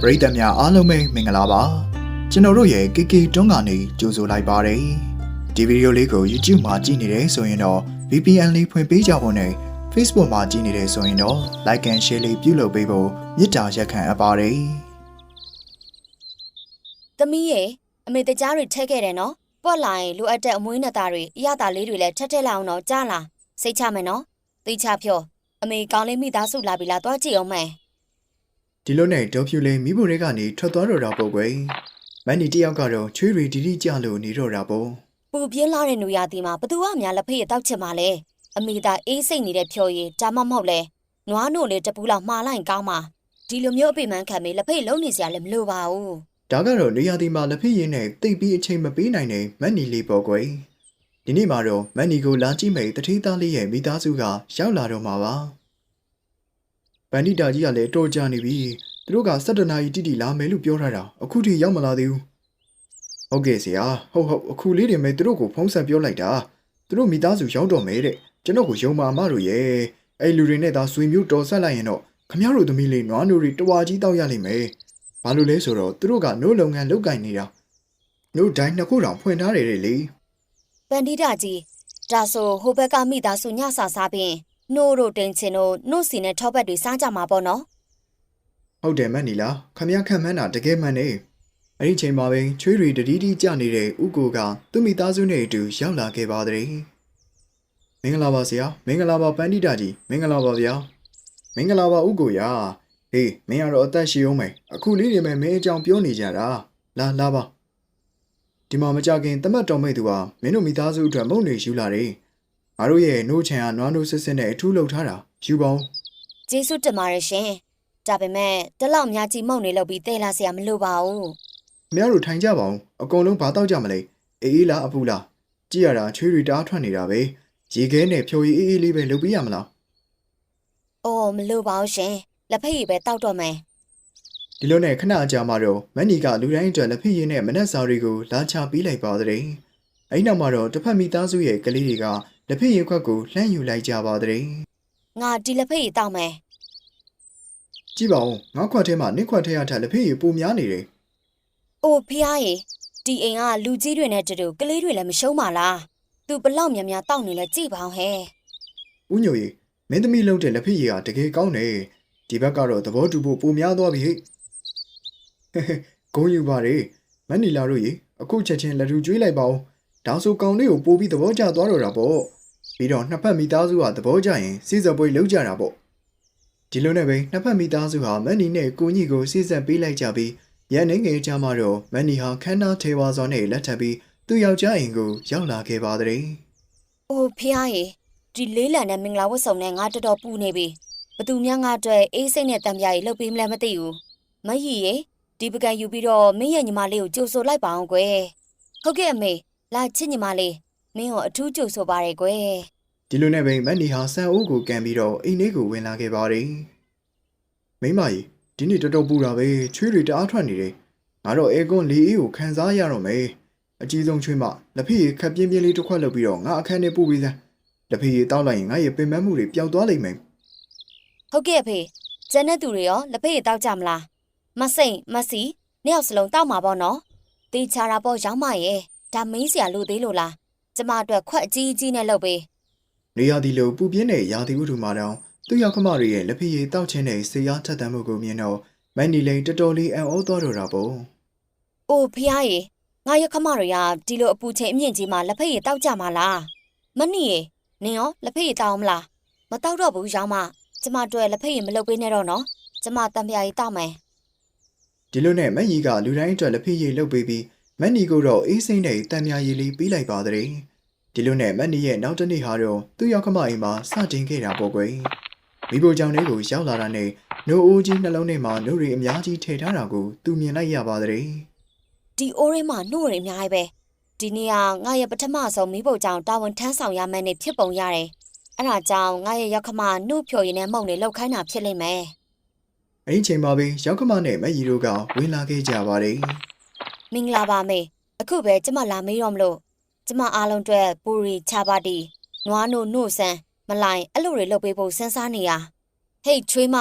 ပရိသတ်များအားလုံးပဲမင်္ဂလာပါကျွန်တော်တို့ရဲ့ KK တွန်းကနေကြိုဆိုလိုက်ပါတယ်ဒီဗီဒီယိုလေးကို YouTube မှာကြည့်နေတယ်ဆိုရင်တော့ VPN လေးဖွင့်ပေးကြဖို့နဲ့ Facebook မှာကြည့်နေတယ်ဆိုရင်တော့ Like and Share လေးပြုလုပ်ပေးဖို့မေတ္တာရက်ခံအပ်ပါတယ်။သမီးရဲ့အမေတကြားတွေထည့်ခဲ့တယ်နော်။ပွက်လာရင်လိုအပ်တဲ့အမွေးနှစ်သားတွေအရသာလေးတွေလည်းထက်ထက်လောက်အောင်တော့ကြားလား။စိတ်ချမယ်နော်။သိချဖြောအမေကောင်းလေးမိသားစုလာပြီလားသွားကြည့်အောင်မယ် ဒီလိုနဲ့ဒေါ်ဖြူလေးမိဖို့တွေကနေထွက်သွားတော့တာပေါ့ကွယ်မန်နီတယောက်ကတော့ချွေးရီတီတီကြလို့နေတော့တာပေါ့။ပူပြင်းလာတဲ့နူရတီမှာဘသူကအများလက်ဖေးရတောက်ချင်ပါလဲ။အမေသာအေးစိတ်နေတဲ့ဖြောရည်ဒါမှမဟုတ်လဲ။နွားနို့လေးတပူးလောက်မှားလိုက်ကောင်းပါ။ဒီလိုမျိုးအပိမှန်ခံပြီးလက်ဖေးလုံးနေစရာလည်းမလိုပါဘူး။ဒါကတော့နေရာဒီမှာလက်ဖက်ရည်နဲ့တိတ်ပြီးအချိန်မပေးနိုင်တဲ့မန်နီလေးပေါ့ကွယ်ဒီနေ့မှာတော့မန်နီကိုလာကြည့်မယ်တတိသားလေးရဲ့မိသားစုကရောက်လာတော့မှာပါ ပန်ဒီတာကြီးကလည်းတော်ကြနေပြီသူတို့က7နာရီတိတိလာမယ်လို့ပြောထားတာအခုထိရောက်မလာသေးဘူးဟုတ်ကဲ့ဆရာဟုတ်ဟုတ်အခုလေးတင်မယ်သူတို့ကိုဖုံးဆက်ပြောလိုက်တာသူတို့မိသားစုရောက်တော့မယ်တဲ့ကျွန်တော်ကိုယုံမာမတို့ရဲ့အဲ့လူတွေနဲ့သာဆွေမျိုးတော်ဆက်လိုက်ရင်တော့ခမရတို့သမီးလေးနွားနိုတွေတဝါကြီးတောက်ရလိမ့်မယ်ဘာလို့လဲဆိုတော့သူတို့ကနိုးလုပ်ငန်းလုပ်ကင်နေတာနိုးတိုင်းနှစ်ခုတောင်ဖွင့်ထားတယ်လေပန်ဒီတာကြီးဒါဆိုဟိုဘက်ကမိသားစုညစာစားပြီး နှိုးတို့တင်ချင်တို့နှုတ်စီနဲ့ထောပတ်တွေစားကြမှာပေါ့နော်ဟုတ်တယ်မတ်နီလားခမရခန့်မှန်းတာတကယ်မှန်နေအဲ့ဒီချိန်မှာပဲချွေးရီတတိတိကြနေတဲ့ဥကိုကသူ့မိသားစုနဲ့အတူရောက်လာခဲ့ပါတဲ့မင်္ဂလာပါဆရာမင်္ဂလာပါပန္တိတာကြီးမင်္ဂလာပါဗျာမင်္ဂလာပါဥကိုရာဟေးမင်းကတော့အသက်ရှိအောင်မယ်အခုလေးနေမယ်မင်းအကြောင်းပြောနေကြတာလာလာပါဒီမှာမကြခင်တမတ်တော်မိတ်သူကမင်းတို့မိသားစုအတွက်မုံနေယူလာတယ် ငါတို့ရဲ့နိုးချန်ကနွားနိုးစစ်စစ်နဲ့အထူးလုပ်ထားတာယူပါဦးကျေးဇူးတင်ပါတယ်ရှင်ဒါပေမဲ့ဒီလောက်များကြီးမှုန့်နေလို့ပြီးတဲလာစရာမလိုပါဘူး။မရတို့ထိုင်ကြပါဦး။အကုန်လုံးဘာတော့ကြမလဲ။အေးအေးလားအပူလား။ကြည့်ရတာချွေးရီတားထွက်နေတာပဲ။ရေခဲနဲ့ဖြိုရည်အေးအေးလေးပဲလုပ်ပြရမလားအော်မလိုပါဘူးရှင်လက်ဖက်ရည်ပဲတောက်တော့မယ်။ဒီလိုနဲ့ခဏအကြာမှတော့မန်နီကလူတိုင်းအတွက်လက်ဖက်ရည်နဲ့မနက်စာတွေကိုလာချပေးလိုက်ပါတဲ့။ အဲဒီနောက်မှာတော့တစ်ဖက်မိသားစုရဲ့ကလေးတွေကလက်ဖက်ရည်ခွက်ကိုလှမ်းယူလိုက်ကြပါတဲ့ငါဒီလက်ဖက်ရည်တောက်မယ်။ကြည့်ပါဦးငါခွက်ထဲမှာနစ်ခွက်ထဲရထက်လက်ဖက်ရည်ပိုများနေတယ်အိုဖះရည်ဒီအိမ်ကလူကြီးတွေနဲ့တူတူကလေးတွေလည်းမရှုံးပါလားသူဘလောက်များများတောက်နေလဲကြည့်ပါအောင်ဟဲ့။ဦးညိုရီမင်းသမီးလုံးတဲ့လက်ဖက်ရည်ကတကယ်ကောင်းတယ်။ဒီဘက်ကတော့သဘောတူဖို့ပိုများသွားပြီဟဲ့။ဟဲဟဲဂုံးယူပါလေမန်နီလာတို့ရေအခုချက်ချင်းလက်ထူကျွေးလိုက်ပါဦး။ ဒါဆိုကောင်လေးကိုပို့ပြီးသဘောကျသွားတော့တာပေါ့။ပြီးတော့နှစ်ဖက်မိသားစုကသဘောကျရင်စီးစပ်ပွဲလုပ်ကြတာပေါ့။ဒီလိုနဲ့ပဲနှစ်ဖက်မိသားစုဟာမန်နီနဲ့ကိုညီကိုစီးစပ်ပေးလိုက်ကြပြီးရန်နေငယ်ကြမှာတော့မန်နီဟာခန္ဓာထေဝါစောနဲ့လက်ထပ်ပြီးသူ့ယောက်ျားအိမ်ကိုရောက်လာခဲ့ပါတဲ့။အိုဖះရည်ဒီလေးလံနဲ့မင်္ဂလာဝတ်ဆောင်နဲ့ငါတော်တော်ပူနေပြီဘသူများငါအတွက်အေးစိတ်နဲ့တံပြားရည်လှုပ်ပေးမလဲမသိဘူးမဟီရေဒီပကံယူပြီးတော့မင်းရဲ့ညီမလေးကိုကြိုဆိုလိုက်ပါအောင်ကွယ်ဟုတ်ကဲ့အမေ လာချစ်ညီမလေးမင်းကိုအထူးကြိုဆိုပါရယ်ကွယ်ဒီလိုနဲ့ပဲမန်နီဟာဆန်အိုးကိုကန်ပြီးတော့အိမ်လေးကိုဝင်လာခဲ့ပါတယ်။မိမကြီးဒီနေ့တော်တော်ပူတာပဲချွေးတွေတအားထွက်နေတယ်။ငါတော့အဲကွန်လေးအေးကိုခံစားရတော့မယ်။အကြီးဆုံးချွေးမလက်ဖေးရခက်ပြင်းပြင်းလေးတစ်ခွက်လုပ်ပြီးတော့ငါအခန်းထဲပို့ပြီးစမ်း။လက်ဖေးရတောက်လိုက်ရင်ငါရဲ့ပင်ပန်းမှုတွေပျောက်သွားလိမ့်မယ်ဟုတ်ကဲ့အဖေကျန်တဲ့သူတွေရောလက်ဖက်ရည်တောက်ကြမလားမစိမ့်မစီနှစ်ယောက်စလုံးတောက်မှာပေါ့နော်တေချာတာပေါ့ရောင်းမရဲ့ ဒါမင်းစရာလို့သေးလို့လားကျမအတွက်ခွက်အကြီးကြီးနဲ့လုပ်ပေး။နေရာဒီလိုပူပြင်းတဲ့ရာသီဥတုမှာတော့သူ့ရောက်ခမတွေရဲ့လက်ဖေးရတောက်ခြင်းနဲ့ဆေးရထက်သန်မှုကိုမြင်တော့မန်နီလိန်တော်တော်လေးအံ့ဩသွားတော့တာပေါ့။အိုဖះရေငါရခမတွေကဒီလိုအပူချိန်အမြင့်ကြီးမှာလက်ဖက်ရည်တောက်ကြမှာလားမနီရေနင်ရောလက်ဖက်ရည်တောက်အောင်မလားမတောက်တော့ဘူးရောင်းမကျမအတွက်လက်ဖက်ရည်မလုပ်ပေးနဲ့တော့နော်ကျမတံပြားရည်တောက်မယ်ဒီလိုနဲ့မက်ကြီးကလူတိုင်းအတွက်လက်ဖေးရည်လုပ်ပေးပြီး မက်နီကိုတော့အေးစိမ့်တဲ့တံမြာရည်လေးပေးလိုက်ပါတဲ့ဒီလိုနဲ့မက်နီရဲ့နောက်တစ်နေ့ဟာတော့သူ့ရောက်ခမအိမ်မှာစတင်ခဲ့တာပေါ့ကွယ်မိဖို့ကြောင့်လေးကိုရောက်လာတာနဲ့နိုးအိုးကြီးနှလုံးထဲမှာနိုးရီအများကြီးထည့်ထားတာကိုသူမြင်လိုက်ရပါတဲ့ဒီအိုးရင်းမှာနှုတ်ရအများကြီးပဲဒီနေ့ကငါရဲ့ပထမဆုံးမိဖို့ကြောင့်တာဝန်ထမ်းဆောင်ရမယ့်နေ့ဖြစ်ပုံရတယ်အဲ့ဒါကြောင့်ငါရဲ့ရောက်ခမနှုတ်ဖြိုရည်နဲ့မှုန့်နေလောက်ခိုင်းတာဖြစ်လိမ့်မယ်အဲ့ဒီချိန်မှာပဲရောက်ခမနဲ့မက်ကြီးတို့ကဝင်လာခဲ့ကြပါတယ် မင်္ဂလာပါမေအခုပဲကျမလာမေးတော့မလို့ကျမအားလုံးအတွက်ပူရီချပါတီနွားနို့နို့ဆန်းမလိုက်အဲ့လိုတွေလုပ်ပေးဖို့စဉ်းစားနေရဟေးချွေးမ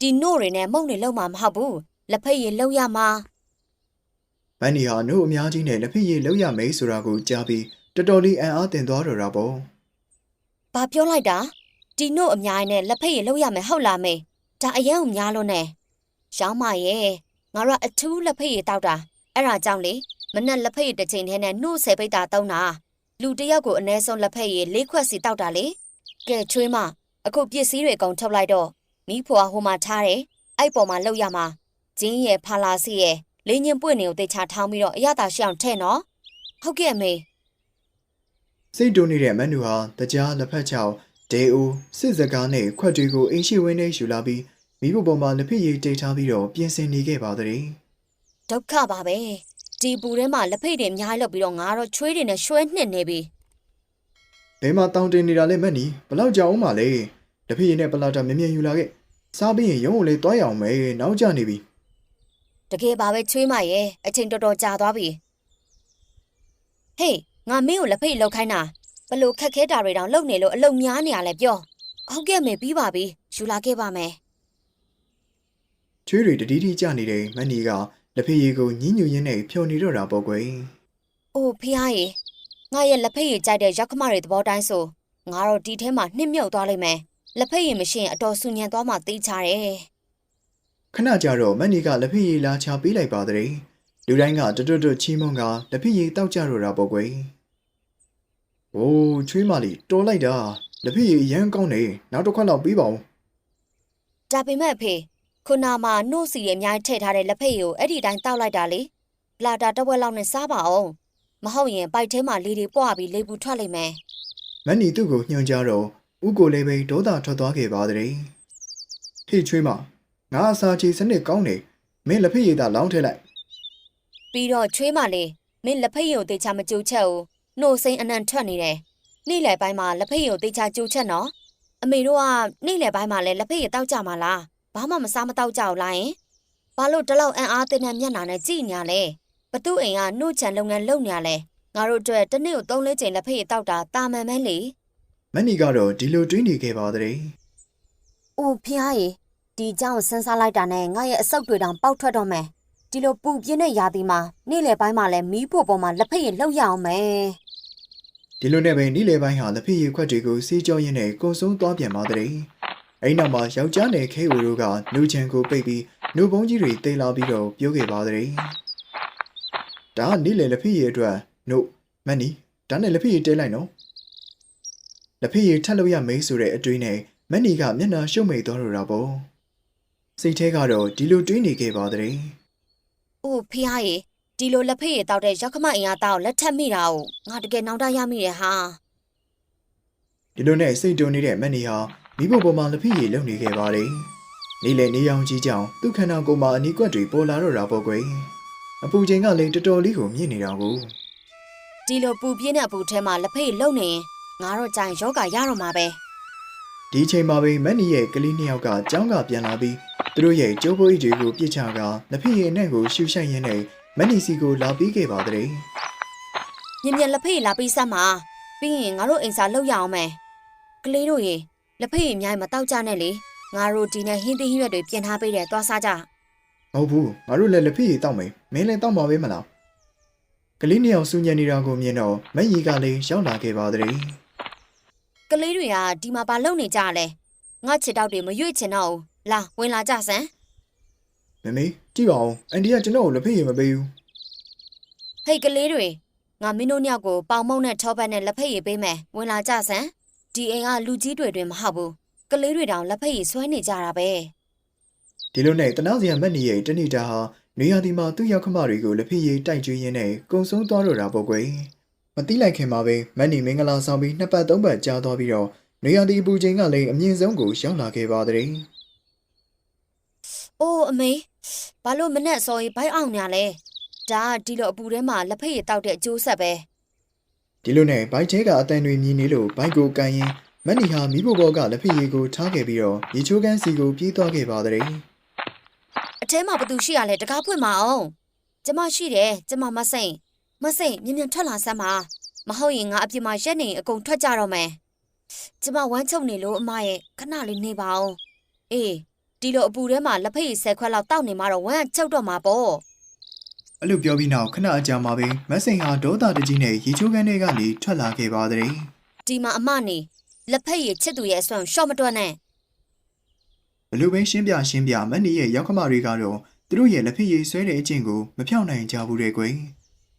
ဒီနို့တွေနဲ့မှုန့်တွေလောက်မှာမဟုတ်ဘူးလက်ဖက်ရည်လောက်ရမှာမန်နီဟာနှုတ်အများကြီးနဲ့လက်ဖက်ရည်လောက်ရမယ်ဆိုတာကိုကြားပြီးတော်တော်လေးအံ့အားသင့်သွားတော့တာပေါ့။ဘာပြောလိုက်တာဒီနို့အများကြီးနဲ့လက်ဖက်ရည်လောက်ရမယ်ဟုတ်လားမေဒါအရင်ကများလို့နဲ့ရောင်းမရဲ့ငါတို့ကအထူးလက်ဖက်ရည်တောက်တာ အဲ့ဒါကြောင့်လေမနဲ့လက်ဖက်ရည်တစ်ချိန်ထဲနဲ့နှုတ်ဆယ်ပိတ်တာတုံးတာလူတစ်ယောက်ကိုအနည်းဆုံးလက်ဖက်ရည်၄ခွက်စီတောက်တာလေကဲချွေးမအခုပစ္စည်းတွေအကုန်ထုတ်လိုက်တော့မိဖွာဟိုမှာထားတယ်အဲ့ပေါ်မှာလောက်ရမှာဂျင်းရဲ့ဖာလာစီရဲ့လင်းချင်းပွင့်နေကိုတေချာထောင်းပြီးတော့အရသာရှိအောင်ထဲ့နော်ဟုတ်ကဲ့အမေစိတ်တူနေတဲ့မန်နူဟာတကြားလက်ဖက်ချောက်ဒေအိုစစ်စကားနဲ့ခွက်တွေကိုအင်ရှိဝင်းနဲ့ယူလာပြီးမိဖို့ပေါ်မှာလက်ဖက်ရည်တိတ်ထားပြီးတော့ပြင်ဆင်နေခဲ့ပါသည် ဒုက္ခပါပဲဒီပူထဲမှာလက်ဖိတ်တွေအများကြီးလောက်ပြီးတော့ငါတော့ချွေးတွေနဲ့ရွှဲနှစ်နေပြီဘဲမှာတောင်းတင်နေတာလဲမက်နီဘလောက်ကြောင်အောင်မလဲလက်ဖက်ရည်နဲ့ပလာတာမြင်မြင်ယူလာခဲ့စားပြီးရင်ရုံးကိုလေးတွားရအောင်မယ်နောက်ကျနေပြီတကယ်ပါပဲချွေးမရဲ့အချိန်တော်တော်ကြာသွားပြီဟေးငါမင်းကိုလက်ဖိတ်လောက်ခိုင်းတာဘလို့ခက်ခဲတာတွေတောင်လုံနေလို့အလုံများနေရလဲပြောဟုတ်ကဲ့မေပြီးပါပြီယူလာခဲ့ပါမယ်ချွေးတွေတတိတိကျနေတဲ့မက်နီက လက်ဖက်ရည်ကိုညှဉ်းညူရင်းနဲ့ဖြော်နေတော့တာပေါ့ကွယ်အိုးဖះရေငါရဲ့လက်ဖိတ်ရေကြိုက်တဲ့ရောက်ခမတွေသဘောတိုင်းဆိုငါတော့ဒီထဲမှာနှိမ့်မြုပ်သွားလိမ့်မယ်လက်ဖိတ်ရေမရှိရင်အတော်ဆူညံသွားမှသိချတယ်ခဏကြာတော့မက်နီကလက်ဖက်ရည်လာချပေးလိုက်ပါသည်လူတိုင်းကတွတ်တွတ်တွတ်ချီးမွမ်းကလက်ဖက်ရည်တောက်ကြတော့တာပေါ့ကွယ်အိုးချွေးမလေးတော်လိုက်တာလက်ဖက်ရည်ရမ်းကောင်းနေနောက်တစ်ခွက်လောက်ပြီးပါဦးဒါပေမဲ့အဖေ ခုနာမှာနှုတ်စီရဲ့အများကြီးထည့်ထားတဲ့လက်ဖက်ရည်ကိုအဲ့ဒီတိုင်းတောက်လိုက်တာလေပလာတာတစ်ဝက်လောက်နဲ့စားပါအောင်မဟုတ်ရင်ပိုက်ထဲမှာလေတွေပွားပြီးလေပူထွက်လိမ့်မယ်မန်နီသူ့ကိုညွှန်ကြားတော့ဥကိုလည်းပဲဒေါသထွက်သွားခဲ့ပါသည်ဟေ့ချွေးမငါအစာချေစနစ်ကောင်းနေမင်းလက်ဖက်ရည်သာလောင်းထည့်လိုက်ပြီးတော့ချွေးမလေးမင်းလက်ဖက်ရည်ကိုတေချာမကြိုချက်ဘူးနှုတ်စိမ့်အနံ့ထွက်နေတယ်နေ့လယ်ပိုင်းမှာလက်ဖက်ရည်ကိုတေချာကြိုချက်နော်အမေတို့ကနေ့လယ်ပိုင်းမှာလည်းလက်ဖက်ရည်တောက်ကြမှာလား ဘာမှမစားမတော့ကြအောင်လားယင်ဘာလို့တလောက်အံ့အားသင့်တဲ့မျက်နှာနဲ့ကြည့်ညာလဲဘသူ့အိမ်ကနှုတ်ချံလုပ်ငန်းလုပ်ညာလဲငါတို့အတွက်တနေ့ကိုသုံးလေးချိန်လက်ဖက်ရည်တောက်တာတာမန်ပဲလေမန်နီကတော့ဒီလိုတွေးနေခဲ့ပါတည်းအိုဖျားရေဒီကြောင့်စဉ်းစားလိုက်တာနဲ့ငါရဲ့အဆုတ်တွေတောင်ပေါက်ထွက်တော့မယ်ဒီလိုပူပြင်းတဲ့ရာသီမှာနေ့လယ်ပိုင်းမှာလည်းမီးဖို့ပေါ်မှာလက်ဖက်ရည်လှုပ်ရအောင်မယ်ဒီလိုနဲ့ပဲနေ့လယ်ပိုင်းဟာလက်ဖက်ရည်ခွက်တွေကိုစီးကြောင်းရင်းနဲ့ကုန်ဆုံးသွားပြန်ပါတည်း အဲ့နောက်မှာယောက်ျားနယ်ခဲဝူတို့ကနှုတ်ချံကိုပိတ်ပြီးနှုတ်ပုံးကြီးတွေတိတ်လာပြီးတော့ပြောခဲ့ပါသည်ဒါကနေ့လယ်လက်ဖက်ရည်အတွက်နှုတ်မန်နီဒါနဲ့လက်ဖက်ရည်တဲလိုက်နော်လက်ဖက်ရည်ထပ်လို့ရမေးဆိုတဲ့အတွေးနဲ့မန်နီကမျက်နှာရှုပ်မိတ်သွားတော့တာပေါ့စိတ်ထဲကတော့ဒီလိုတွေးနေခဲ့ပါသည်။အိုဖျားရေဒီလိုလက်ဖက်ရည်တောက်တဲ့ရောက်ခမအင်အားတောက်လက်ထက်မိတာကိုငါတကယ်နောက်တရမိတယ်ဟာဒီလိုနဲ့စိတ်တုန်နေတဲ့မန်နီဟာ မိဖို့ပေါ်မှာလက်ဖက်ရည်လုံနေခဲ့ပါတယ်နေ့လယ်နေရောင်ကြီးကြောင်သူ့ခန္ဓာကိုယ်မှာအနီးကွက်တွေပေါ်လာတော့တာပေါ့ကွယ်အပူချိန်ကလည်းတော်တော်လေးကိုမြင့်နေတာကို။ဒီလိုပူပြင်းတဲ့အပူထဲမှာလက်ဖက်ရည်လှုပ်နေရင်ငါတော့ကြိုင်ယောဂရတော့မှာပဲဒီအချိန်မှာပဲမန်နီရဲ့ကလေးနှစ်ယောက်ကကျောင်းကပြန်လာပြီးသူတို့ရဲ့ကျိုးပွေးတွေကိုပြစ်ချကလက်ဖက်ရည်နဲ့ကိုရှူရှိုက်ရင်းနဲ့မန်နီစီကိုလာပြီးခဲ့ပါတဲ့။မြင်မြန်လက်ဖက်ရည်လာပြီးစမ်းပါ။ပြီးရင်ငါတို့အိမ်စာလှုပ်ရအောင်မယ်။ကလေးတို့ရေ လက်ဖက်ရည်အများကြီးမတောက်ကြနဲ့လေ။ငါတို့ဒီနဲ့ဟင်းသီးဟင်းရွက်တွေပြင်ထားပေးတယ်သွားစားကြ။မဟုတ်ဘူးငါတို့လည်းလက်ဖက်ရည်တောက်မယ်မင်းလည်းတောက်မှာပဲမလားကလေးနှစ်ယောက်စူညံနေတာကိုမြင်တော့မက်ရီကလည်းရောက်လာခဲ့ပါတဲ့ကလေးတွေကဒီမှာဘာလုပ်နေကြလဲငါချစ်တောက်တွေမရွေ့ချင်တော့ဘူးလာဝင်လာကြစမ်းမမေကြည့်ပါဦးအန်ဒီကကျွန်တော်ကိုလက်ဖက်ရည်မပေးဘူးဟေးကလေးတွေငါမင်းတို့ညောက်ကိုပေါင်မုံနဲ့ထောပတ်နဲ့လက်ဖက်ရည်ပေးမယ်ဝင်လာကြစမ်း ဒီအိမ်ကလူကြီးတွေတွင်မဟုတ်ဘူးကလေးတွေတောင်လက်ဖက်ရည်ဆွဲနေကြတာပဲဒီလိုနဲ့တနာစရာမက်နီရဲ့တဏိတာဟာနေရာဒီမှာသူ့ရောက်ခမတွေကိုလက်ဖက်ရည်တိုက်ကျွေးရင်းနဲ့ကုံဆုံးသွားတော့တာပေါ့ကွယ်မတိလိုက်ခင်မှာပဲမက်နီမင်္ဂလာဆောင်ပြီးနှစ်ပတ်သုံးပတ်ကြာသွားပြီးတော့နေရာဒီအပူချိန်ကလည်းအမြင့်ဆုံးကိုရောက်လာခဲ့ပါတဲ့အိုးအမေဘာလို့မနဲ့စော်ရင်ဘိုက်အောင်ညာလဲဒါကဒီလိုအပူထဲမှာလက်ဖက်ရည်တောက်တဲ့အကျိုးဆက်ပဲ ဒီလိုနဲ့ဘိုက်ထဲကအတန်တွေမြည်နေလို့ဘိုက်ကိုကန်ရင်မက်နီဟာမိဖို့ဘောကလက်ဖက်ရည်ကိုထားခဲ့ပြီးတော့ရေချိုးကန်းစီကိုပြေးသွားခဲ့ပါတဲ့အထဲမှာဘသူရှိရလဲတကားဖွင့်မအောင်ကျမရှိတယ်ကျမမစိမ့်မစိမ့်မြင်မြန်ထွက်လာစမ်းပါမဟုတ်ရင်ငါအပြင်မှာရက်နေအကုန်ထွက်ကြတော့မယ်ကျမဝမ်းချုပ်နေလို့အမရဲ့ခဏလေးနေပါအောင်အေးဒီလိုအပူထဲမှာလက်ဖက်ရည်ဆယ်ခွက်လောက်တောက်နေမှတော့ဝမ်းကချုပ်တော့မှာပေါ့ အဲ့လိုပြောပြီးနောက်ခဏအကြာမှာပဲမက်စိန်ဟာဒေါသတကြီးနဲ့ရေချိုးခန်းထဲကနေထွက်လာခဲ့ပါတဲ့ဒီမှာအမနေလက်ဖက်ရည်ချစ်သူရဲ့အစွမ်းရှော့မတွက်နဲ့ဘလို့ပဲရှင်းပြရှင်းပြမက်နီရဲ့ရောက်ခမတွေကတော့သူတို့ရဲ့လက်ဖက်ရည်ဆွဲတဲ့အကျင့်ကိုမဖြောင့်နိုင်ကြဘူးတဲ့ကွယ်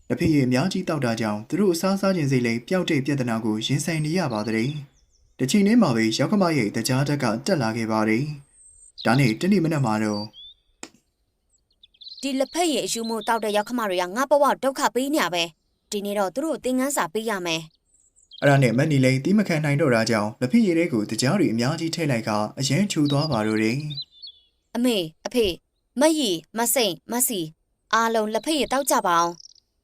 လက်ဖက်ရည်အများကြီးတောက်တာကြောင့်သူတို့အစားစားခြင်းစိတ်လေးပျောက်တဲ့ပြဿနာကိုရင်ဆိုင်နေရပါတဲ့တချိန်တည်းမှာပဲရောက်ခမရဲ့တကြားတက်ကတက်လာခဲ့ပါတယ်ဒါနဲ့တနေ့မနက်မှာတော့ ဒီလက်ဖက်ရည်အယူမို့တောက်တဲ့ရောက်ခမတွေကငါဘဝဒုက္ခပေးနေရပဲဒီနေ့တော့သူတို့သင်ငန်းစာပေးရမယ်အဲ့ဒါနဲ့မက်နီလေးတီးမခံနိုင်တော့တာကြောင့်လက်ဖက်ရည်တွေကိုတကြားတွေအများကြီးထည့်လိုက်ကအရင်ချူသွားပါတော့တယ်အမေအဖေမက်ရည်မစိမ့်မစီအားလုံးလက်ဖက်ရည်တောက်ကြပါအောင်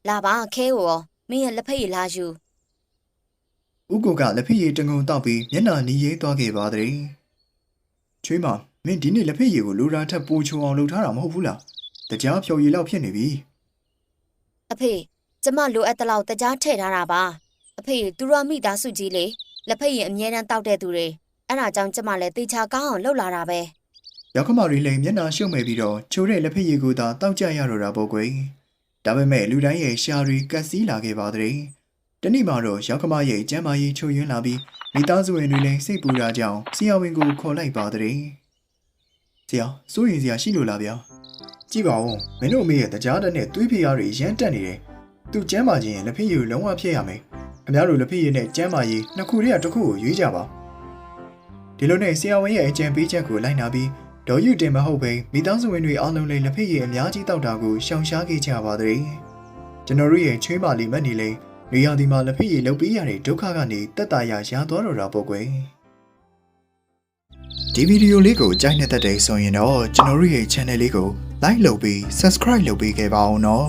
လာပါခဲကိုရောမင်းရဲ့လက်ဖက်ရည်လာယူဥကိုကလက်ဖက်ရည်တငုံတောက်ပြီးမျက်နှာနီးရေးသွားခဲ့ပါတဲ့ချွေးမမင်းဒီနေ့လက်ဖက်ရည်ကိုလိုရာထက်ပိုချုံအောင်လုပ်ထားတာမဟုတ်ဘူးလား တကြားဖြော်ရည်လောက်ဖြစ်နေပြီအဖေကျမလိုအပ်တဲ့လောက်တကြားထည့်ထားတာပါအဖေသူရမိသားစုကြီးလေလက်ဖက်ရည်အမြဲတမ်းတောက်တဲ့သူတွေအဲ့ဒါကြောင့်ကျမလည်းတေချာကောင်းအောင်လှုပ်လာတာပဲရောက်ခမတွေလည်းမျက်နှာရှုံမဲ့ပြီးတော့ချိုးတဲ့လက်ဖက်ရည်ကိုသာတောက်ကြရတော့တာပေါ့ကွယ်ဒါပေမဲ့လူတိုင်းရဲ့ရှာတွေကက်စီးလာခဲ့ပါတဲ့တနေ့မှတော့ရောက်ခမရဲ့ကျမ်းမာရေးချိုးယွင်းလာပြီးမိသားစုဝင်တွေလည်းစိတ်ပူတာကြောင့်ဆရာဝန်ကိုခေါ်လိုက်ပါတဲ့ဆရာစိုးရင်ဆရာရှိလို့လားဗျာ ကြည့်ပါဦးမင်းတို့အမေရဲ့တကြားတက်နဲ့သွေးဖေရတွေရမ်းတက်နေတယ်သူကျမ်းမာခြင်းရဲ့လက်ဖက်ရည်ကိုလုံးဝဖျက်ရမယ်ခင်ဗျားတို့လက်ဖက်ရည်နဲ့ကျမ်းမာရေးနှစ်ခုတည်းကတစ်ခုကိုရွေးကြပါဒီလိုနဲ့ဆရာဝန်ရဲ့အကြံပေးချက်ကိုလိုက်နာပြီးဒေါ်ယူတင်မဟုတ်ပဲမိသားစုဝင်တွေအားလုံးလည်းလက်ဖက်ရည်အများကြီးတောက်တာကိုရှောင်ရှားခဲ့ကြပါတဲ့ကျွန်တော်တို့ရဲ့ချွေးမလေးမက်နေလဲနေရာဒီမှာလက်ဖက်ရည်လုပ်ပေးရတဲ့ဒုက္ခကနေတက်တာရရသွားတော့တာပေါ့ကွယ်ဒီဗီဒီယိုလေးကိုကြိုက်နေတဲ့တဲ့ဆိုရင်တော့ကျွန်တော်တို့ရဲ့ channel လေးကို like လုပ်ပြီး subscribe လုပ်ပေးခဲ့ပါအောင်နော်